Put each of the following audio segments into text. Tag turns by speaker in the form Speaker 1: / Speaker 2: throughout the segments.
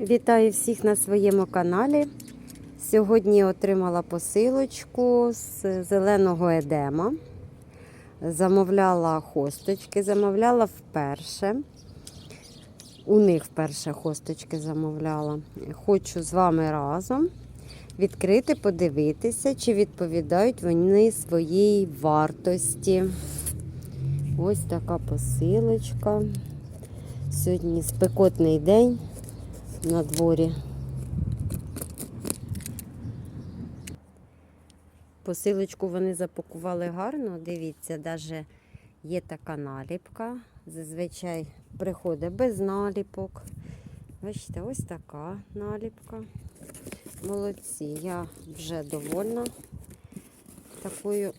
Speaker 1: Вітаю всіх на своєму каналі. Сьогодні отримала посилочку з зеленого едема. Замовляла хосточки, замовляла вперше. У них вперше хосточки замовляла. Хочу з вами разом відкрити, подивитися, чи відповідають вони своїй вартості. Ось така посилочка. Сьогодні спекотний день на дворі. Посилочку вони запакували гарно. Дивіться, навіть є така наліпка. Зазвичай приходить без наліпок. Бачите, ось така наліпка. Молодці, я вже довольна такою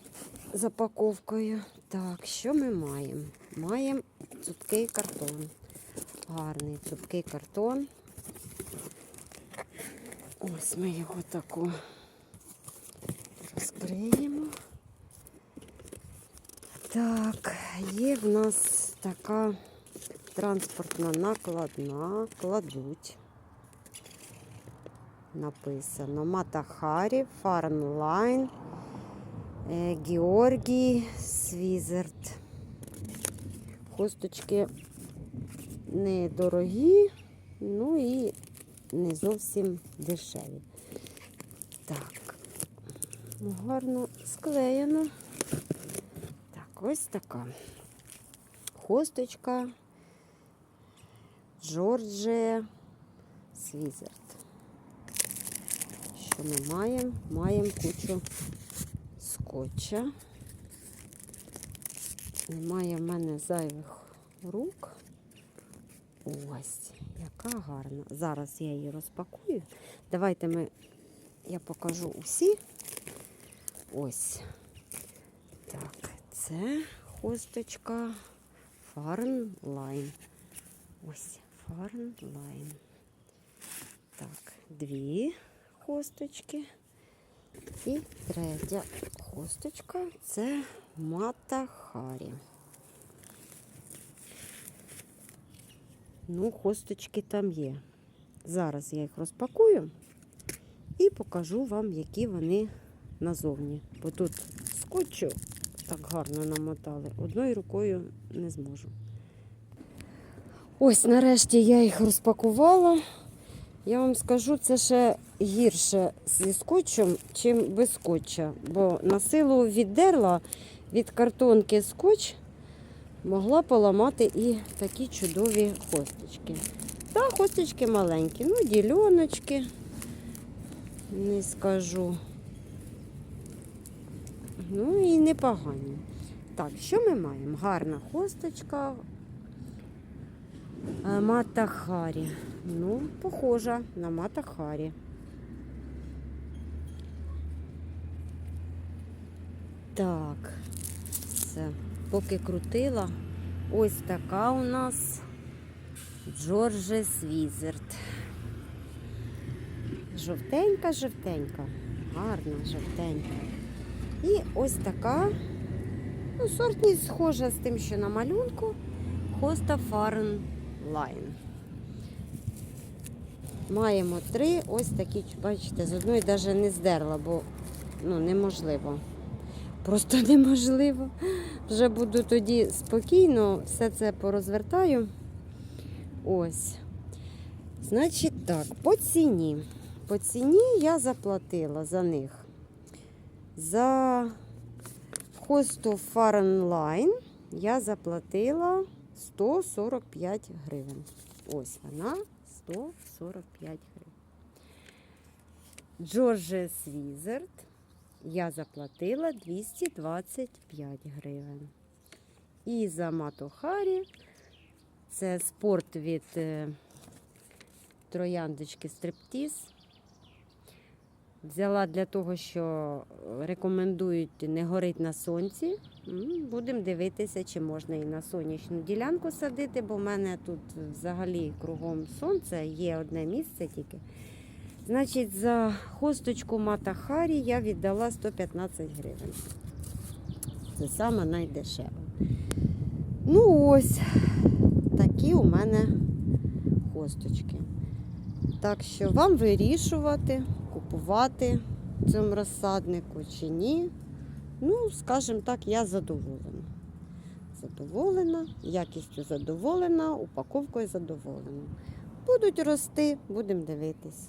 Speaker 1: запаковкою. Так, що ми маємо? Маємо цупкий картон. Гарний цупкий картон. Ось ми його таку розкриємо. Так, є в нас така транспортна накладна, кладуть. Написано Матахарі, Фарнлайн, е, Георгій, Свізерт. Хосточки недорогі, ну і не зовсім дешеві. Так, гарно склеєно. Так, ось така хосточка Джорджія Свізерт. Що ми маємо? Маємо кучу скотча. Немає в мене зайвих рук. Ось, яка гарна. Зараз я її розпакую. Давайте ми, я покажу усі. Ось. Так, це хосточка Фарнлайн. Ось, Фарнлайн. Так, дві хосточки. І третя хосточка це Матахарі. Ну, хосточки там є. Зараз я їх розпакую і покажу вам, які вони назовні. Бо тут скотчу так гарно намотали. Одною рукою не зможу. Ось нарешті я їх розпакувала. Я вам скажу, це ще гірше зі скотчем, чим без скотча. Бо на силу віддерла від картонки скотч, могла поламати і такі чудові хосточки. Та хосточки маленькі, ну, дільоночки, не скажу. Ну і непогані. Так, що ми маємо? Гарна хосточка. Матахарі. Ну, похожа на Матахарі. Так, все. Поки крутила, ось така у нас Джорджі Свізерт. Жовтенька, жовтенька, гарна, жовтенька. І ось така, ну, сортність схожа з тим, що на малюнку, Хоста Фарен Лайн. Маємо три ось такі, бачите, з одної навіть не здерла, бо ну, неможливо. Просто неможливо. Вже буду тоді спокійно все це порозвертаю. Ось. Значить так, по ціні. По ціні я заплатила за них. За хосту Фаренлайн я заплатила 145 гривень. Ось вона 145 гривень. Джорджі Свізерт я заплатила 225 гривень. І за Матохарі це спорт від е, трояндочки Стриптіз. Взяла для того, що рекомендують не горить на сонці. Будемо дивитися, чи можна і на сонячну ділянку садити, бо в мене тут взагалі кругом сонце, є одне місце тільки. Значить, за хосточку Матахарі я віддала 115 гривень. Це саме найдешеве. Ну ось такі у мене хосточки. Так що вам вирішувати, купувати в цьому розсаднику чи ні. Ну, скажімо так, я задоволена. Задоволена, якістю задоволена, упаковкою задоволена. Будуть рости, будемо дивитись.